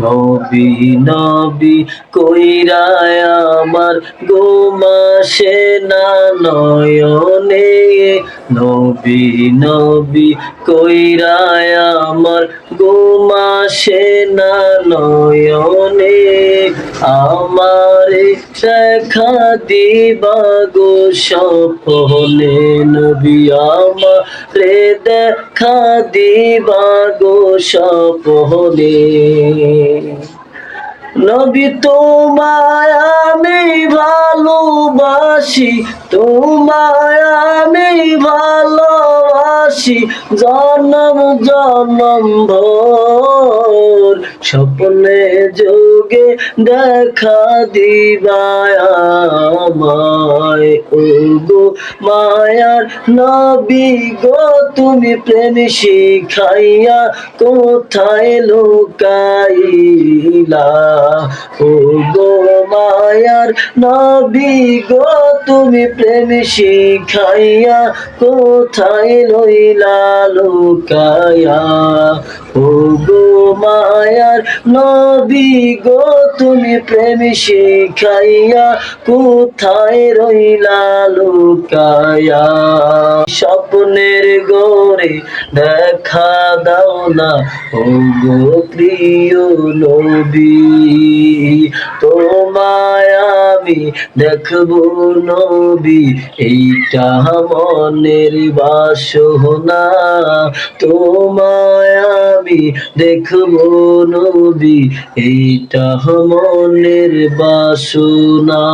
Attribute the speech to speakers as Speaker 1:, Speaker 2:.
Speaker 1: নবী নবী কইরায় আমার গোমাসে না নয়নে নবী নবী কইরায় আমার গোমাসে না নয়নে আমার দেখা দিবা গো সপনে নবী আমারে দেখা দিবা গো সপনে নবী তোমায় আমি ভালোবাসি তোমায় আমি ভালোবাসি জনম জনম ভোর। স্বপ্নে যোগে দেখা দিবায় গো মায়ার নবী গো, তুমি প্রেম শিখাইয়া কোথায় লোকাইলা? ও গো মায়ার নবী গো, তুমি প্রেম শিখাইয়া কোথায় লইলা লুকায়া ও গো মায়ার নবী গো, তুমি প্রেম শিখাইয়া কোথায় রইলা লুকায়া স্বপ্নের গোরে দেখা দাও না ও গো প্রিয় নবী। আমি দেখব নবী এইটা মনের বাসনা। তোমায় আমি দেখব নবী এইটা মনের বাসনা।